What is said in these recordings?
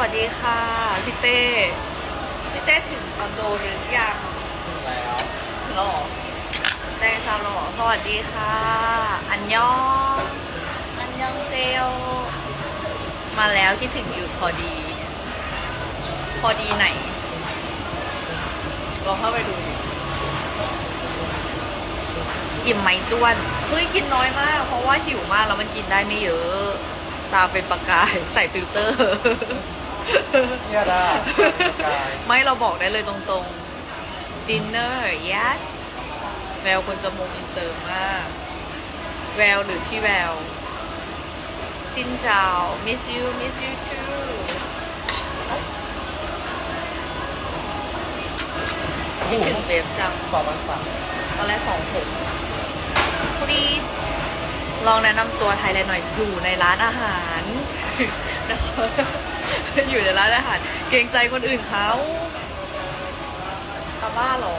วัสดีค่ะพี่เต้พี่เต้ถึงคอนโดหรือยังถึงแล้วถึงแล้วเหรอแจ้ซาหรอสวัสดีค่ะ อันยองอันยองเซลมาแล้วคิดถึงอยู่พอดี พอดีไหนลองเข้าไปดูอิ่มไหมจ้วนเฮ้ยกินน้อยมาก เพราะว่าหิวมากแล้วมันกินได้ไม่เยอะ ตาเป็นประกายใส่ฟิลเตอร์ เนี่ยดาสกายไม่เราบอกได้เลยตรงๆ dinner yes แววคนจะมงอินเตอร์มาก แววหรือพี่แววสินเจ้า miss you miss you too คิดถึงเบฟจังสองพันสามตอนแรกสองหก please ลองแนะนำตัวไทยแลนด์หน่อยอยู่ในร้านอาหารนะคะ อยู่ในร้านอาหารเกรงใจคนอื่นเขาตาบ้าหรอ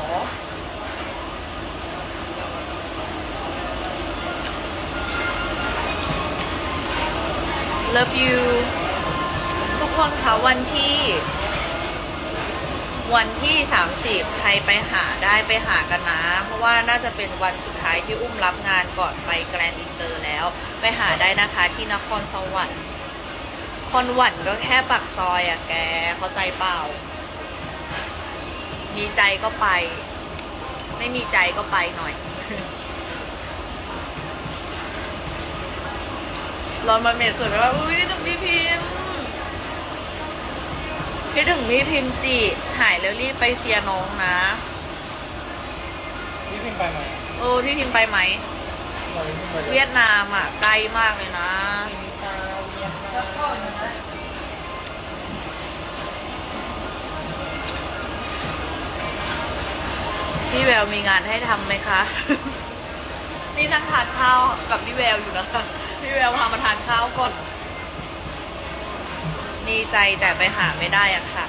love you ทุกคนคะวันที่ วันที่ 30 ใครไปหาได้ไปหากันนะ เพราะว่าน่าจะเป็นวันสุดท้ายที่อุ้มรับงานก่อนไปแกรนด์อินเตอร์แล้ว ไปหาได้นะคะที่นครสวรรค์ อนหวันก็แค่ปักซอยอะแก เข้าใจเปล่า มีใจก็ไป ไม่มีใจก็ไปหน่อย รอนมาเมดสวยไหมว่า อุ้ยถึงพี่พิมพ์คิดถึงพี่พิมพ์จีหายแล้วรีบไปเชียร์น้องนะ พี่พิมพ์ไปไหมเออพี่พิมพ์ไปไหม เราพิมพ์ไปเวียดนามอะไกลมากเลยนะ พี่แววมีงานให้ทำไหมคะ นี่นั่งทานข้าวกับพี่แววอยู่นะคะ พี่แววพามาทานข้าวก่อน มีใจแต่ไปหาไม่ได้อะค่ะ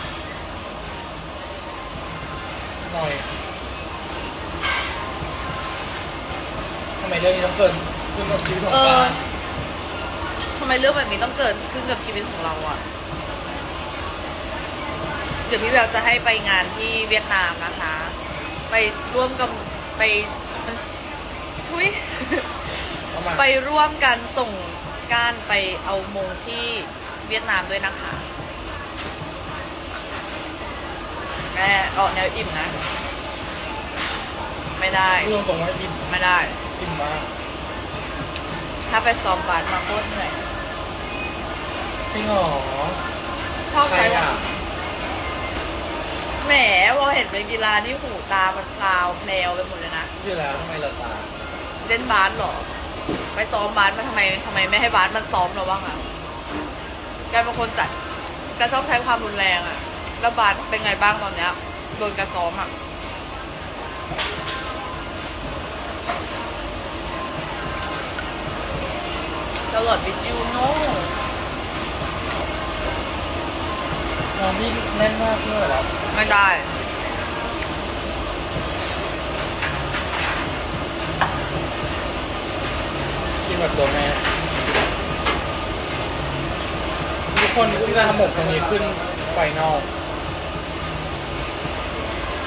หน่อยทำไมเรื่องนี้ต้องเกิดขึ้นกับชีวิตของเออการทำไมเรื่องแบบนี้ต้องเกิดขึ้นกับชีวิตของเราอะเดี๋ยวพี่แววจะให้ไปงานที่เวียดนามนะคะ ไปร่วมกับไปทุย เข้ามาไปร่วมกันส่งการไปเอามงที่เวียดนามด้วยนะคะแม่ออกแนวอิ่มนะ ไม่ได้ พูดตรงๆว่าอิ่มไม่ได้ อิ่มมากถ้าไปซ้อมบาสมาโคตรเหนื่อยจริงเหรอชอบใครใช้ว่าอะ แหมพอเห็นเป็นกีฬานี่หูตามันพลาวแพลวไปหมดเลยนะ ชื่อแล้วทำไมเราตาเล่นบาสเหรอ ไปซ้อมบาสมาทำไมทำไมไม่ให้บาสมันซ้อมเราบ้างอะแกเป็นคนจัดแกชอบใช้ความรุนแรงอะแล้วบาสเป็นไงบ้างตอนเนี้ยโดนแกซ้อมอะตลอดวิดยูโน่ น้องพี่แน่นมากเพื่ออะไรไม่ได้ กินแบบตัวแม่ทุกคนอุ้มจะทำหมกตรงนี้ขึ้นไฟนอล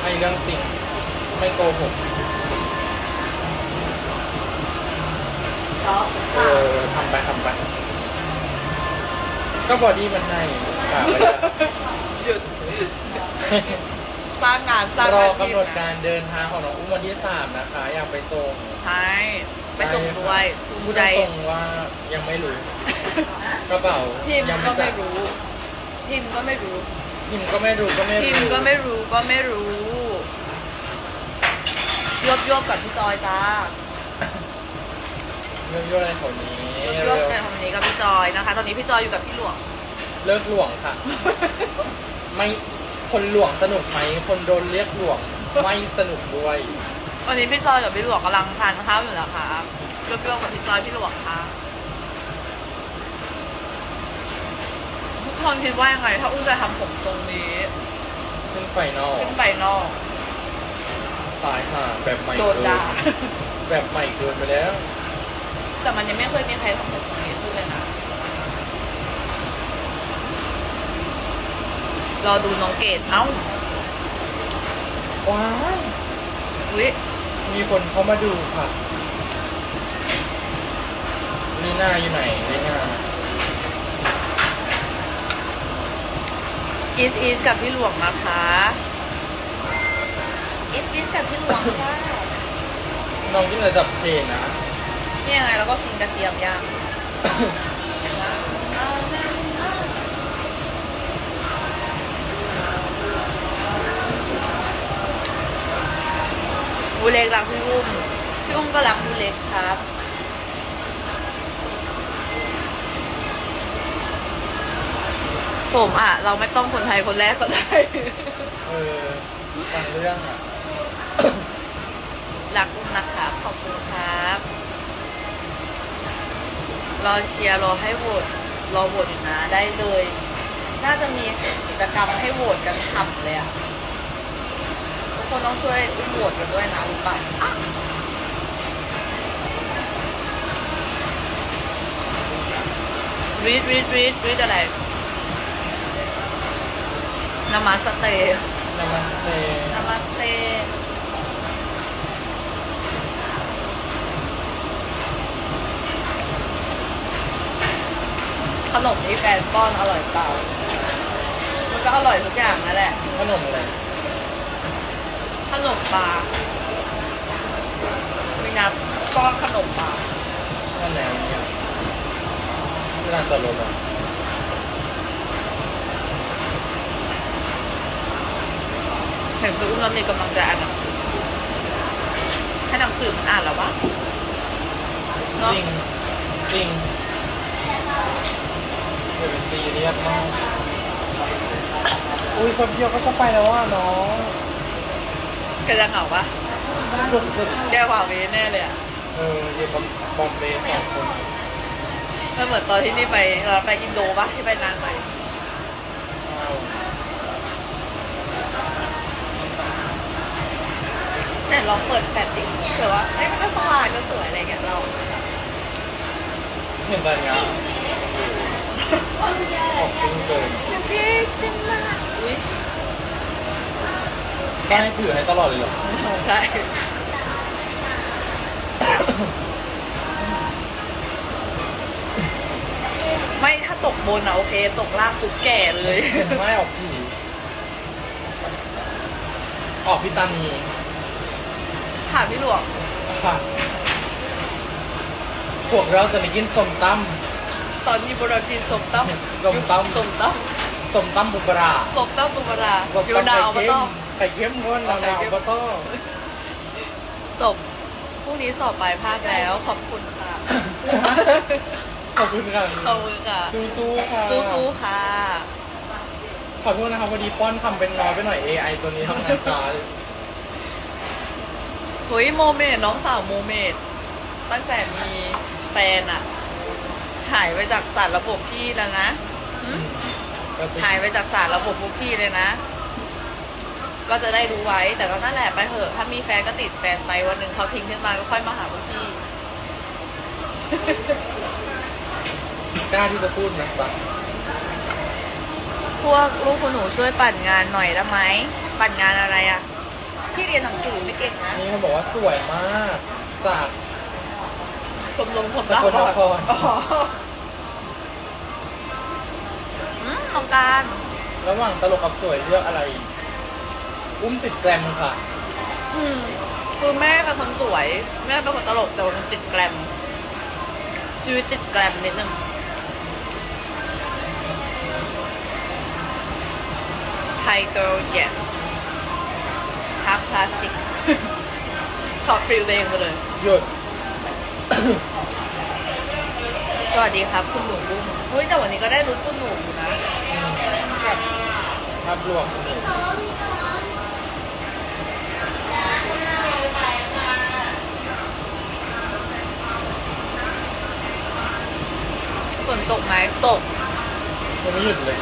ไอ้เรื่องจริงไม่โกหกเออทำไปทำไปก็บอดี้มันให้ กล่าวไว้แล้วหยุดสร้างงานสร้างรออาชีพกำหนดนะการเดินทางของน้องอุ้มวันที่สามนะคะ อยากไปส่งใช่ไปส่งด้วยภูพูดมิใจ ตรงๆว่ายังไม่รู้กระเป๋าพิมยัก็ไม่จัดรู้พิมก็ไม่รู้ พิมก็ไม่รู้ก็ไม่รู้พิมก็ไม่รู้ก็ไม่รู้ยวบยวบกับพี่จอยจ้าเรื่องย่อยอะไรของนี้ยวบยวบในคำนี้กับพี่จอยนะคะ ตอนนี้พี่จอยอยู่กับพี่หลวง เลิกหลวงค่ะ ไม่คนหลวงสนุกไหมคนโดนเรียกหลวงไม่สนุกด้วยวันนี้พี่จอยกับพี่หลวงกำลังทานข้าวอยู่แล้วค่ะยวบยวบกับพี่จอยพี่หลวงค่ะทุกคนคิดว่ายังไง ถ้าอุ้มจะทำผมทรงนี้ขึ้นไฟนอลขึ้นไปนอกตายห่าแบบใหม่โดนด่าเกิแบบใหม่เกินไปแล้ว แต่มันยังไม่เคยมีใครทำผมทรงนี้ขึ้นเลยนะ รอดูน้องเกดเอ้าว้ายอุ้ยมีคนเข้ามาดูค่ะลีน่าอยู่ไหนลีน่าอีสอีสกับพี่หลวงนะคะอีสอีสกับพี่หลวงค่ะน้องกินระดับเชนนะเนี่ยไงแล้วก็กินกระเทียมย่าง เล็กรักพี่อุ้ม พี่อุ้มก็รักบูเล็กครับ ผมอะ เราไม่ต้องคนไทยคนแรกก็ได้ เออฟังเรื่องอะ รักอุ้มนะครับ ขอบคุณครับ รอเชียร์รอให้โหวตรอโหวตอยู่นะได้เลย น่าจะมีกิจกรรมให้โหวตกันฉ่ำเลยอะทุก คนต้องช่วยอุ้มโหวตกันด้วยนะรู้ป่ะอะรีดรีดรีดรีดอะไรนามาสเตย์นามาสเตนามาสเตย์ขนมที่แฟนป้อนอร่อยเปล่า มันก็อร่อยทุกอย่างนั่นแหละ ขนมอะไรข นมปลามีนับป้อนขนมปลานั่นแนวเนี่ยที่ร้านจอดรถอะเห็นคืออุ้มแล้วมีกำลังใจอ่านหนังสือให้หนังสือมันอ่านแล้ววะจเนาะริงจริงเดี๋ยวเป็นซีเรียสมากอุ้ยคนเดียวก็จะไปแล้วอะน้องแกจะเหงาปะสุดแกหวาเวแน่เลยอะๆ เอออยู่กับบอมเบย์สองคนมันเหมือนตอนที่นี่ไปเราไปอินโดปะที่ไปนานไหนว้าวเนี่ยลองเปิดแฟลชดิเผื่อว่าเอ้ยมันก็สว่างจะสวยอะไรเงี้ยเราเห็นแต่งานออกจริงเกินเท่จังมากอุ้ย ได้ให้ถือให้ตลอดเลยเหรอ ใช่ ไม่ถ้าตกบนอะโอเค ตกล่างปุ๊บแก่เลย ไม่ออกผีออกพิตานีถามพี่หลวงค่ะพวกเราจะไปกินส้มตตอนนี้บรากินสมตั้มส้มตำ สมตั้มำส้มตำบุปรา สมตั้มบุบราส้มอยู่ตำดาวไข่มาเค็ต้ม องไข่เค็มคนเราไข่ดาวเค็มมาต้องจบพรุ่งนี้สอบปลายภาคแล้ว ขอบคุณค่ะ ขอบคุณค่ะขอบคุณค่ะสู้ๆค่ะสู้ๆค่ะ ขอโทษนะครับพอดีป้อนคำเป็นน้อยไปหน่อย AI ตัวนี้ทำงานช้าเฮ้ยโมเมดน้องสาวโมเมดตั้งแต่มีแฟนอะหายไปจากสารระบบพี่แล้วนะหึก็จริงหายไปจากสารระบบพวกพี่เลยนะ ก็จะได้รู้ไว้ แต่ก็นั่นแหละไปเถอะ ถ้ามีแฟนก็ติดแฟนไปวันหนึ่งเขาทิ้งขึ้นมาก็ค่อยมาหาพวกพี่ กล้าที่จะพูดนะจ๊ะพวกลูกคุณหนูช่วยปั่นงานหน่อยได้ไหม ปั่นงานอะไรอะพี่เรียนหนังสือไม่เก่งนะนี่เขาบอกว่าสวยมากจาก ชมรมผมรักสกลนคร อ๋ออืมต้องการ ระหว่างตลกกับสวยเลือกอะไร อุ้มติดแกรมค่ะ อืมคือแม่เป็นคนสวย แม่เป็นคนตลกแต่ว่ามันติดแกรมชีวิตติดแกรมนิดนึง Thai girl yes ฮักพลาสติกชอบฟิลเองไปเลย หยุด สวัสดีครับ คุณหนูบุ้มเฮ้ยแต่วันนี้ก็ได้รู้คุณหนูอยู่นะแบบ ภาพรวมนี่ ฝนตกไหมตกยังไม่หยุดเลย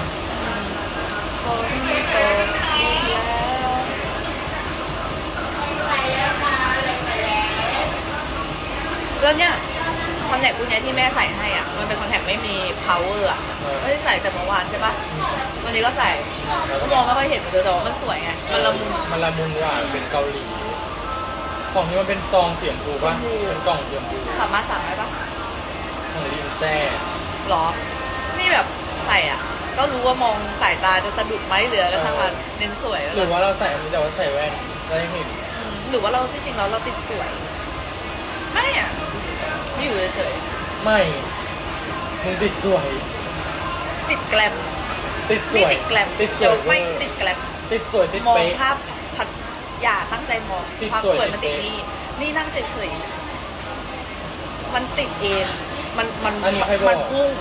ฝนตกอีกแล้วแล้วเนี่ยคอนแทคพวกเนี้ยที่แม่ใส่ให้อะ มันเป็นคอนแทคไม่มี power อะเออไม่ได้ใส่แต่เมื่อวานใช่ปะวันนี้ก็ใส่ก็มองไม่ค่อยเห็นเหมือนเดิมแต่ว่ามันสวยไง มันละมุนมันละมุนหวานเป็นเกาหลีของนี้มันเป็นซองเสียมพูป่ะชมพูเป็นกล่องเสียมพูสามารถสั่งได้ปะของลินแจ้ หรอ นี่แบบใส่อะ ก็รู้ว่ามองสายตาจะสะดุดไหมเหลือก็ช่างมันเน้นสวยหรือว่าเราใส่อันนี้แต่ว่าใส่แว่นจะได้เห็นอืมหรือว่าเราที่จริงแล้วเราติดสวย ไม่อะ อยู่เฉยไม่มึงติดสวย ๆติดแกลมติดสนี่วย ติดแกลมติดสเดี๋ยววยไม่เวอร์ติดแกลม ติดสวยติดมองเป๊ะ ภาพพัดอย่าตั้งใจมองติดความสวยสวยมันติดติดนี่นี่นั่งเฉยๆ มันติดเอง มันมันอันนี้ใครบอก มันพุ่ง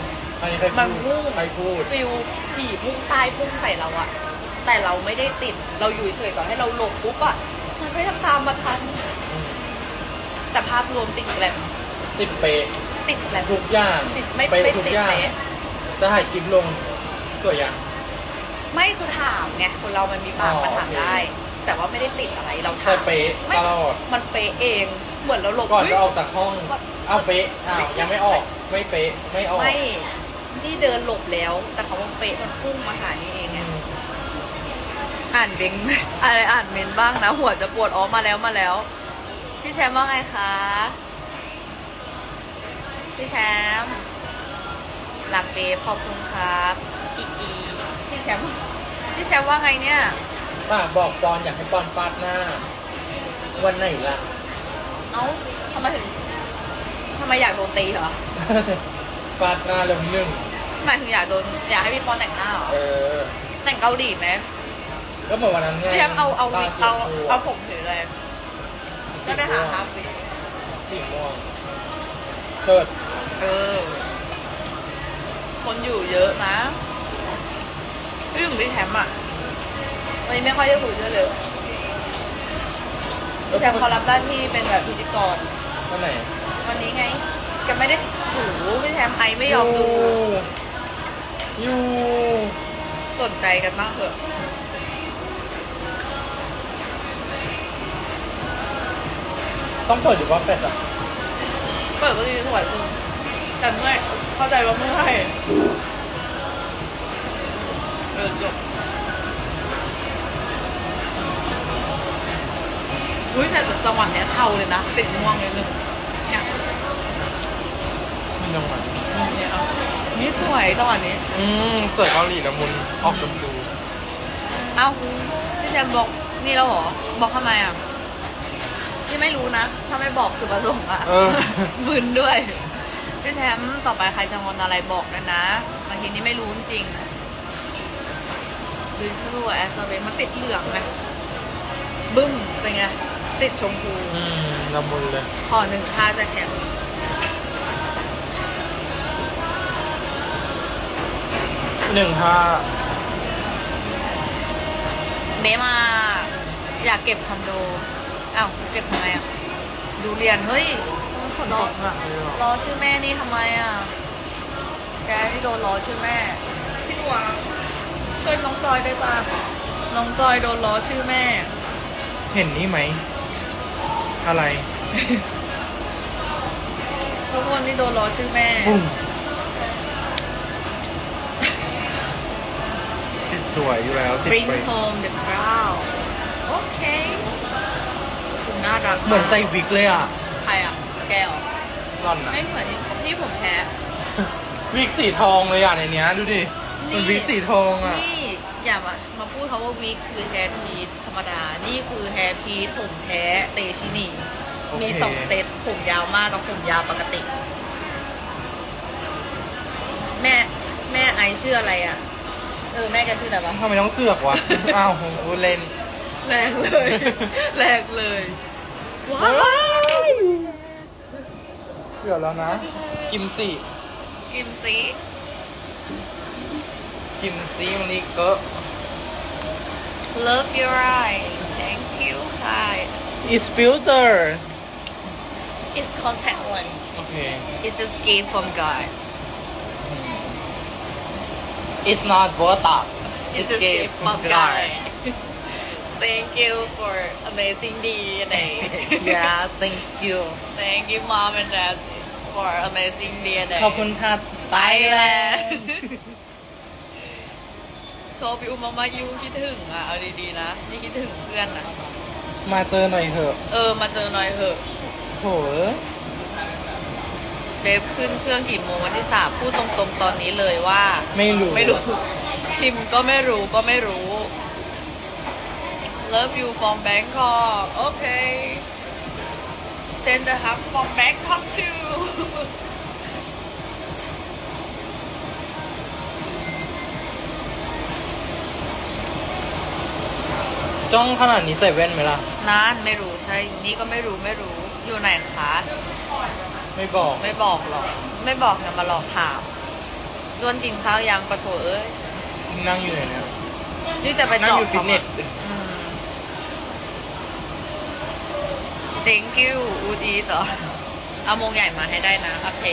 อันนี้ใครมันพูพุ่ดงใครพูด ฟิวผีพุ่งใต้พุ่งใส่เราอะแต่เราไม่ได้ติดเราอยู่เฉยๆก่อนให้เราหลบปุ๊บอะมันไม่ทำตามมาทัน แต่ภาพรวมติดแกลมติดเป๊ะติดแกลมทุกอย่างติดไม่เป๊ะไม่ทุกติดอย่างเป๊ะจะถ่ายคลิปลงสวยอย่าง ไม่คือถามไงคนเรามันมีปากอ๋อมาถามโอเค ได้ แต่ว่าไม่ได้ติดอะไรเราถาแต่มเป๊ะไม่ตลอดมันเป๊ะเองเหมือนเราหลบก่อนเฮ้ยจะออกจากห้องมันเอาเป๊ะอ้าวยังไม่ออกไม่เป๊ะไม่ออกไม่ที่เดินหลบแล้ว แต่คำว่าเป๊ะมันพุ่งมาหานี่เองไงอืมอ่านเบงอะไรอ่านเมนบ้างนะ หัวจะปวดอ๋อมาแล้วมาแล้ว พี่แชมป์ว่าไงคะพี่แชมป์หลักเบฟขอบคุณครับอีอีพี่แชมป์พี่แชมป์ว่าไงเนี่ย ป้าบอกปอนอยากให้ปอนฟาดหน้า วันไหนล่ะ เอ้าทำไมถึงทำไมอยากโดนตีเหรอฟาดหน้าเร็วหนึ่งหมายถึงอยากโดนอยากให้พี่ปอนแต่งหน้าเหรอเออ แต่งเกาหลีไหมก็เหมือนวันนั้นไงพี่แชมป์เอาเอาตวิกขียเอาวตัวเอาผมถือเลยแล้วไปหาฮาร์ฟวิกสีม่วงเชิดเออ คนอยู่เยอะนะพี่ถึงพี่แชมป์อะ วันนี้ไม่ค่อยได้คุยด้วยเลยพี่แชมป์เขารับหน้าที่เป็นแบบพิธีกร วันไหนวันนี้ไงแกไม่ได้หูพี่แชมป์ไอไม่ยอมดูอยู่สนใจกันมากเถอะต้องเปิดอยู่ว่าเป็ดอะเปิดก็ดีสวยจริงแต่เมื่อยเข้าใจว่าเมื่อยเออจบ อุ้ยแต่จังหวะเนี้ยเทาเลยนะติดม่วงนิดนึงเนี่ยมีน้ำมันเนี่ยเอานี่สวยจังหวะนี้ อืมสวยเกาหลีละมุนออกชมพูเอ้าพี่แชมป์บอกนี่แล้วเหรอ บอกทำไมอะนี่ไม่รู้นะ ถ้าไม่บอกจุดประสงค์อะเออ มึนด้วย พี่แชมป์ต่อไปใครจะงอนอะไรบอกนะนะบางทีนี่ไม่รู้จริงดูชื่อแอสเวมันติดเหลืองไงบึ้มเป็นไง ติดชมพูอืมละมุนเลยขอหนึ่งค่าจะแข็งหนึ่งห้าเบมาอยากเก็บคอนโดอ้าวเก็บทำไมอะ ดูเรียนเฮ้ยรอหนักเลยเหรอรอชื่อแม่นี่ทำไมอะ แกที่โดนล้อชื่อแม่ พี่หนวงช่วยน้องจอยด้วยจ้าน้องจอยโดนล้อชื่อแม่ เห็นนี่ไหม อะไรทุกคนที่โดนล้อชื่อแม่ปุ้งติดสวยอยู่แล้วติด Bring ไป home the crowd โอเคคุณน่ารักเหมือนใส่วิกเลยอะใครอะ แกเหรอร่อนอะไม่เหมือนนี่นี่ผมแพ้ วิกสีทองเลยอะในเนี้ย ดูดิ นี่ มันวิกสีทองอะ นี่ อย่ามามาพูดเขาว่าวิกคือแฮร์พีทธ รรมดา นี่คือแฮร์พีทผมแท้เตชินี โอเค มีสองเซตผมยาวมากกับผมยาวปกติ แม่แม่ไอชื่ออะไรอะ เออ แม่แกชื่ออะไรวะ ทำไมต้องเสือกวะ อ้าวผมพูดเล่น แรงเลย แรงเลย ว้าว เสือกแล้วนะ กิมจิกิมจิกิมจิมันนี่ก็ Love your eyes thank you hi is filter it's contact lens โอเค it's just gift from God it's not botox it's just gift from God thank you for amazing DNA yeah thank you thank you mom and dad for amazing dear day ขอบคุณค่ะ ไตแลนด์ โชว์พี่อุ้มมากๆยูคิดถึงอะเอาดีๆนะนี่คิดถึงเพื่อนอะ มาเจอหน่อยเถอะเออมาเจอหน่อยเถอะโหเดฟขึ้นเครื่องกี่โมงวันที่สามพูดตรงๆตอนนี้เลยว่า ไม่รู้ไม่รู้พิมพ์ก็ไม่รู้ก็ไม่รู้ Love you from Bangkok โอเค Send the hug from Bangkok too จ้องขนาดนี้ใส่แว่นไหมล่ะ นานไม่รู้ใช่ นี่ก็ไม่รู้ไม่รู้ อยู่ไหนคะ ไม่บอก ไม่บอกหรอก ไม่บอกอย่ามาหลอกถามด้วนกินข้าวยังปะโถเอ้ย นั่งอยู่ไหนเนี่ย นี่จะไปนั่งเจาะอยู่ฟิตเนสอืม thank you อูดีต่อ เอามงใหญ่มาให้ได้นะ โอเค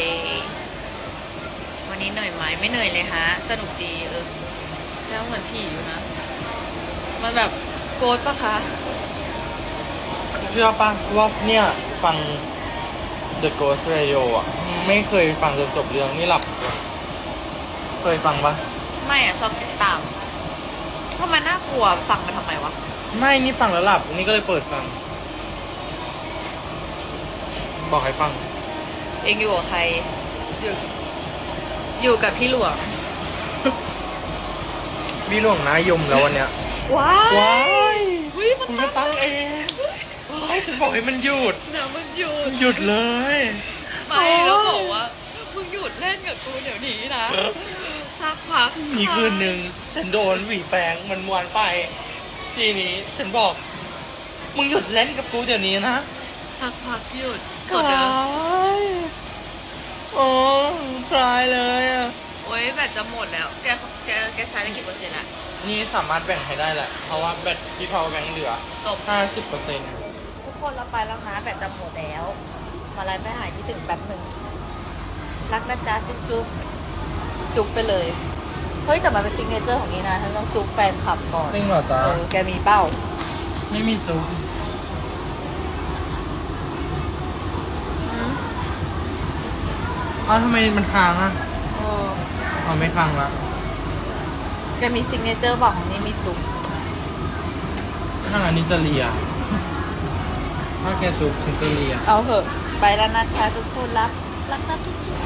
วันนี้เหนื่อยไหมไม่เหนื่อยเลยฮะ สนุกดีเออแล้วเหมือนผีอยู่นะ มันแบบ โกรธปะคะ เชื่อป่ะว่าเนี่ยฟัง The Ghost Radio อะ ไม่เคยฟังจนจบเรื่องนี่หลับเลยเคยฟังปะไม่อะชอบติดตามทำไมน่ากลัวฟังมาทำไมวะ ไม่นี่ฟังแล้วหลับ นี่ก็เลยเปิดฟัง บอกให้ฟัง เองอยู่กับใคร อยู่ อยู่กับพี่หลวง พี่หลวงนายมแล้ววันเนี้ย ว้า ว้า ยวิมันคุณก็ตั้งเองว้ายฉันบอกให้มันหยุด เดี๋ยวมันหยุดหยุดเลยไม่แล้วบอกว่ามึงหยุดเล่นกับกูเดี๋ยวนี้นะสักพักมีคืนหนึ่งฉันโดนหวีแปรงมันมวนไป ทีนี้ฉันบอก มึงหยุดเล่นกับกูเดี๋ยวนี้นะสักพักหยุดสุดเดิมยโอ้ตายเลยอะโอ๊ยแบตจะหมดแล้ว แกแกแกใช้ได้กี่เปอร์เซ็นต์ละ นี่สามารถแบ่งให้ได้แหละ เพราะว่าแบตที่พาวแบงค์เหลือ จบ 50เปอร์เซ็นต์ทุกคนเราไปแล้วนะแบตจะหมดแล้ว มาไลฟ์ไปหายที่ถึงแป๊บหนึ่งรักนะจ๊ะจุ๊บจุ๊บจุ๊บไปเลย เฮ้ยแต่มันเป็นซิงเกิลเจอร์ของนี่นะฉันต้องจุ๊บแฟนคลับก่อนจริงเหรอจ๊ะเออแกมีเป้า ไม่มีจุ๊บอืมอ้าวทำไมมันค้างอะเอออ๋อไม่ค้างละ แกมีซิงเกิลเจอร์บอกของนี่มีจุ๊บข้างอันนี้จะเลียถ้าแกจุ๊บฉันจะเลีย เอาเถอะ ไปแล้วนะคะทุกคนรักรักนะทุกคน